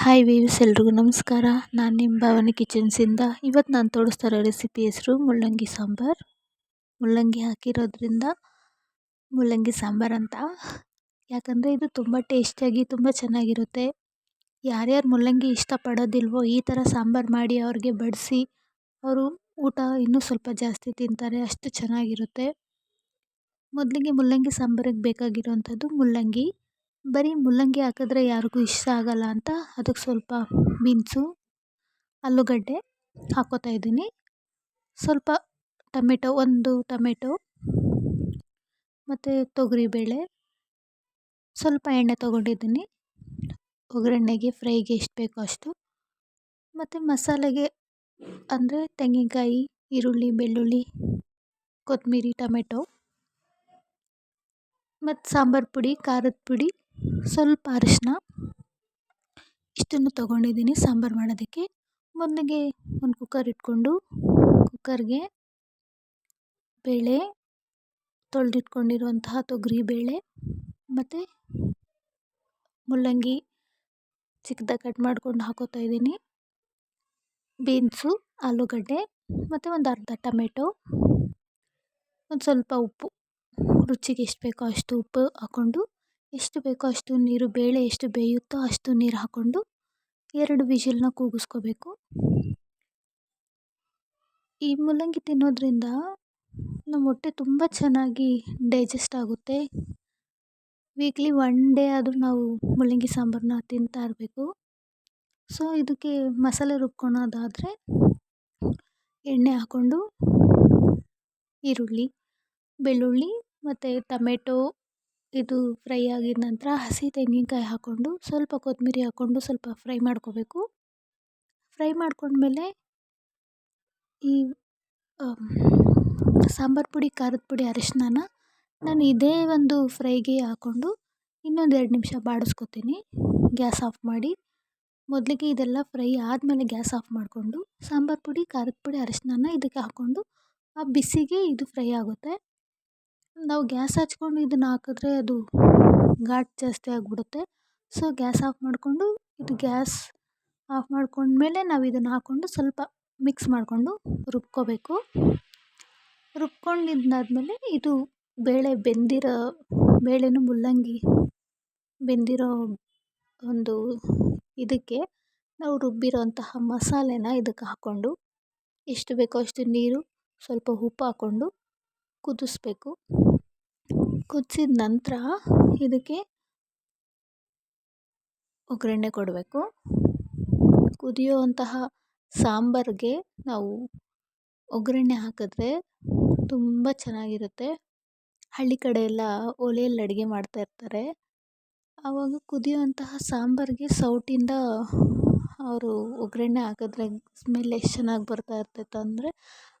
Hi views ಎಲ್ರಿಗೂ ನಮಸ್ಕಾರ. ನಾನು ನಿಮ್ಮ ಭಾವನೆ ಕಿಚನ್ಸಿಂದ ಇವತ್ತು ನಾನು ತೋರಿಸ್ತಾ ರೆಸಿಪಿ ಹೆಸರು ಮುಳ್ಳಂಗಿ ಸಾಂಬಾರ್. ಮುಳ್ಳಂಗಿ ಹಾಕಿರೋದ್ರಿಂದ ಮುಳ್ಳಂಗಿ ಸಾಂಬಾರು ಅಂತ. ಯಾಕಂದರೆ ಇದು ತುಂಬ ಟೇಸ್ಟಿಯಾಗಿ ತುಂಬ ಚೆನ್ನಾಗಿರುತ್ತೆ. ಯಾರ್ಯಾರು ಮುಳ್ಳಂಗಿ ಇಷ್ಟಪಡೋದಿಲ್ವೋ ಈ ಥರ ಸಾಂಬಾರು ಮಾಡಿ ಅವ್ರಿಗೆ ಬಡಿಸಿ ಅವರು ಊಟ ಇನ್ನೂ ಸ್ವಲ್ಪ ಜಾಸ್ತಿ ತಿಂತಾರೆ, ಅಷ್ಟು ಚೆನ್ನಾಗಿರುತ್ತೆ. ಮೊದಲಿಗೆ ಮುಳ್ಳಂಗಿ ಸಾಂಬಾರಿಗೆ ಬೇಕಾಗಿರೋವಂಥದ್ದು ಮುಳ್ಳಂಗಿ ಬರೀ ಮೂಲಂಗಿ ಹಾಕಿದ್ರೆ ಯಾರಿಗೂ ಇಷ್ಟ ಆಗಲ್ಲ ಅಂತ ಅದಕ್ಕೆ ಸ್ವಲ್ಪ ಬೀನ್ಸು, ಆಲೂಗಡ್ಡೆ ಹಾಕ್ಕೋತಾ ಇದ್ದೀನಿ. ಸ್ವಲ್ಪ ಟೊಮೆಟೊ, ಒಂದು ಟೊಮೆಟೊ ಮತ್ತು ತೊಗರಿಬೇಳೆ, ಸ್ವಲ್ಪ ಎಣ್ಣೆ ತೊಗೊಂಡಿದ್ದೀನಿ. ಒಗ್ಗರಣೆಗೆ ಫ್ರೈಗೆ ಎಷ್ಟು ಬೇಕೋ ಅಷ್ಟು. ಮತ್ತು ಮಸಾಲೆಗೆ ಅಂದರೆ ತೆಂಗಿನಕಾಯಿ, ಈರುಳ್ಳಿ, ಬೆಳ್ಳುಳ್ಳಿ, ಕೊತ್ತಂಬರಿ, ಟೊಮೆಟೊ ಮತ್ತು ಸಾಂಬಾರು ಪುಡಿ, ಖಾರದ ಪುಡಿ. ಸ್ವಲ್ಪ ಅರಿಶಿನ ಇಷ್ಟನ್ನು ತೊಗೊಂಡಿದ್ದೀನಿ, ಸಾಂಬಾರು ಮಾಡೋದಕ್ಕೆ. ಮೊದಲಿಗೆ ಒಂದು ಕುಕ್ಕರ್ ಇಟ್ಕೊಂಡು ಕುಕ್ಕರ್ಗೆ ಬೇಳೆ, ತೊಳೆದಿಟ್ಕೊಂಡಿರುವಂತಹ ತೊಗರಿ ಬೇಳೆ ಮತ್ತು ಮುಲ್ಲಂಗಿ ಚಿಕ್ಕದಾಗಿ ಕಟ್ ಮಾಡ್ಕೊಂಡು ಹಾಕೋತಾ ಇದ್ದೀನಿ. ಬೀನ್ಸು, ಆಲೂಗಡ್ಡೆ ಮತ್ತು ಒಂದು ಅರ್ಧ ಟೊಮೆಟೊ, ಒಂದು ಸ್ವಲ್ಪ ಉಪ್ಪು. ರುಚಿಗೆ ಎಷ್ಟು ಬೇಕೋ ಅಷ್ಟು ಉಪ್ಪು ಹಾಕ್ಕೊಂಡು ಎಷ್ಟು ಬೇಕೋ ಅಷ್ಟು ನೀರು, ಬೇಳೆ ಎಷ್ಟು ಬೇಯುತ್ತೋ ಅಷ್ಟು ನೀರು ಹಾಕ್ಕೊಂಡು ಎರಡು ವಿಷಲ್ನ ಕೂಗಿಸ್ಕೋಬೇಕು. ಈ ಮೂಲಂಗಿ ತಿನ್ನೋದ್ರಿಂದ ನಮ್ಮ ಹೊಟ್ಟೆ ತುಂಬ ಚೆನ್ನಾಗಿ ಡೈಜೆಸ್ಟ್ ಆಗುತ್ತೆ. ವೀಕ್ಲಿ ಒನ್ ಡೇ ಆದರೂ ನಾವು ಮೂಲಂಗಿ ಸಾಂಬಾರನ್ನ ತಿಂತಾ ಇರಬೇಕು. ಸೊ, ಇದಕ್ಕೆ ಮಸಾಲೆ ರುಬ್ಕೊಳೋದಾದರೆ ಎಣ್ಣೆ ಹಾಕ್ಕೊಂಡು ಈರುಳ್ಳಿ, ಬೆಳ್ಳುಳ್ಳಿ ಮತ್ತು ಟೊಮೆಟೊ ಇದು ಫ್ರೈ ಆಗಿದ ನಂತರ ಹಸಿ ತೆಂಗಿನಕಾಯಿ ಹಾಕ್ಕೊಂಡು ಸ್ವಲ್ಪ ಕೊತ್ತಂಬರಿ ಹಾಕ್ಕೊಂಡು ಸ್ವಲ್ಪ ಫ್ರೈ ಮಾಡ್ಕೋಬೇಕು. ಫ್ರೈ ಮಾಡ್ಕೊಂಡ್ಮೇಲೆ ಈ ಸಾಂಬಾರು ಪುಡಿ, ಖಾರದ ಪುಡಿ ಅರಿಶಿನನ ನಾನು ಇದೇ ಒಂದು ಫ್ರೈಗೆ ಹಾಕ್ಕೊಂಡು ಇನ್ನೊಂದು ಎರಡು ನಿಮಿಷ ಬಾಡಿಸ್ಕೊತೀನಿ. ಗ್ಯಾಸ್ ಆಫ್ ಮಾಡಿ. ಮೊದಲಿಗೆ ಇದೆಲ್ಲ ಫ್ರೈ ಆದಮೇಲೆ ಗ್ಯಾಸ್ ಆಫ್ ಮಾಡಿಕೊಂಡು ಸಾಂಬಾರು ಪುಡಿ, ಖಾರದ ಪುಡಿ ಅರಿಶಿನನ ಇದಕ್ಕೆ ಹಾಕ್ಕೊಂಡು ಆ ಬಿಸಿಗೆ ಇದು ಫ್ರೈ ಆಗುತ್ತೆ. ನಾವು ಗ್ಯಾಸ್ ಹಚ್ಕೊಂಡು ಇದನ್ನು ಹಾಕಿದ್ರೆ ಅದು ಘಾಟ್ ಜಾಸ್ತಿ ಆಗಿಬಿಡುತ್ತೆ. ಸೊ, ಗ್ಯಾಸ್ ಆಫ್ ಮಾಡಿಕೊಂಡು ಇದು ಗ್ಯಾಸ್ ಆಫ್ ಮಾಡ್ಕೊಂಡ್ಮೇಲೆ ನಾವು ಇದನ್ನು ಹಾಕ್ಕೊಂಡು ಸ್ವಲ್ಪ ಮಿಕ್ಸ್ ಮಾಡಿಕೊಂಡು ರುಬ್ಕೋಬೇಕು. ರುಬ್ಕೊಂಡಿದ್ದಾದ್ಮೇಲೆ ಇದು ಬೇಳೆ ಬೆಂದಿರೋ, ಬೇಳೆನೂ ಮುಲ್ಲಂಗಿ ಬೆಂದಿರೋ ಒಂದು ಇದಕ್ಕೆ ನಾವು ರುಬ್ಬಿರೋಂತಹ ಮಸಾಲೆನ ಇದಕ್ಕೆ ಹಾಕ್ಕೊಂಡು ಎಷ್ಟು ಬೇಕೋ ಅಷ್ಟು ನೀರು, ಸ್ವಲ್ಪ ಉಪ್ಪು ಹಾಕ್ಕೊಂಡು ಕುದಿಸ್ಬೇಕು. ಕುದಿಸಿದ ನಂತರ ಇದಕ್ಕೆ ಒಗ್ಗರಣೆ ಕೊಡಬೇಕು. ಕುದಿಯುವಂತಹ ಸಾಂಬಾರಿಗೆ ನಾವು ಒಗ್ಗರಣೆ ಹಾಕಿದ್ರೆ ತುಂಬ ಚೆನ್ನಾಗಿರುತ್ತೆ. ಹಳ್ಳಿ ಕಡೆ ಎಲ್ಲ ಒಲೆಯಲ್ಲಿ ಅಡುಗೆ ಮಾಡ್ತಾ ಇರ್ತಾರೆ. ಆವಾಗ ಕುದಿಯುವಂತಹ ಸಾಂಬಾರಿಗೆ ಸೌಟಿಂದ ಅವರು ಒಗ್ಗರಣೆ ಹಾಕಿದ್ರೆ ಸ್ಮೆಲ್ ಎಷ್ಟು ಚೆನ್ನಾಗಿ ಬರ್ತಾ ಇರ್ತೈತೆ ಅಂದರೆ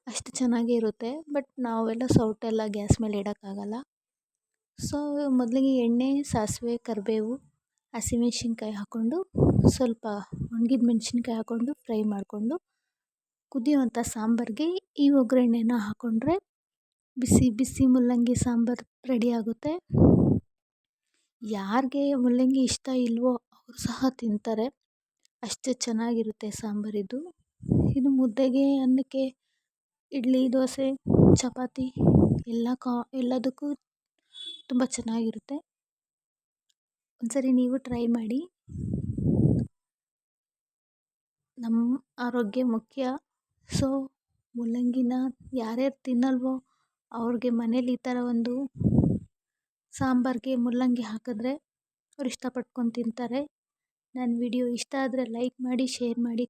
ಅಷ್ಟು ಚೆನ್ನಾಗೇ ಇರುತ್ತೆ. ಬಟ್ ನಾವೆಲ್ಲ ಸೌಟೆಲ್ಲ ಗ್ಯಾಸ್ ಮೇಲೆ ಇಡೋಕ್ಕಾಗಲ್ಲ. ಸೊ, ಮೊದಲಿಗೆ ಎಣ್ಣೆ, ಸಾಸಿವೆ, ಕರಿಬೇವು, ಹಸಿಮೆಣ್ಸಿನ್ಕಾಯಿ ಹಾಕ್ಕೊಂಡು ಸ್ವಲ್ಪ ಒಣಗಿದ ಮೆಣಸಿನ್ಕಾಯಿ ಹಾಕ್ಕೊಂಡು ಫ್ರೈ ಮಾಡಿಕೊಂಡು ಕುದಿಯುವಂಥ ಸಾಂಬಾರಿಗೆ ಈ ಒಗ್ಗರಣೆನ ಹಾಕ್ಕೊಂಡ್ರೆ ಬಿಸಿ ಬಿಸಿ ಮುಲ್ಲಂಗಿ ಸಾಂಬಾರು ರೆಡಿ ಆಗುತ್ತೆ. ಯಾರಿಗೆ ಮುಲ್ಲಂಗಿ ಇಷ್ಟ ಇಲ್ವೋ ಅವರು ಸಹ ತಿಂತಾರೆ. ಅಷ್ಟು ಚೆನ್ನಾಗಿರುತ್ತೆ ಸಾಂಬಾರಿದು ಇದು. ಮುದ್ದೆಗೆ ಅನ್ನಕ್ಕೆ ಇಡ್ಲಿ, ದೋಸೆ, ಚಪಾತಿ, ಎಲ್ಲ ಕಾ, ಎಲ್ಲದಕ್ಕೂ ತುಂಬ ಚೆನ್ನಾಗಿರುತ್ತೆ. ಒಂದ್ಸರಿ ನೀವು ಟ್ರೈ ಮಾಡಿ. ನಮ್ಮ ಆರೋಗ್ಯ ಮುಖ್ಯ. ಸೊ, ಮೂಲಂಗಿನ ಯಾರ್ಯಾರು ತಿನ್ನಲ್ವೋ ಅವ್ರಿಗೆ ಮನೇಲಿ ಈ ಥರ ಒಂದು ಸಾಂಬಾರಿಗೆ ಮೂಲಂಗಿ ಹಾಕಿದ್ರೆ ಅವ್ರು ಇಷ್ಟಪಟ್ಕೊಂಡು ತಿಂತಾರೆ. ನನ್ನ ವಿಡಿಯೋ ಇಷ್ಟ ಆದರೆ ಲೈಕ್ ಮಾಡಿ, ಶೇರ್ ಮಾಡಿ.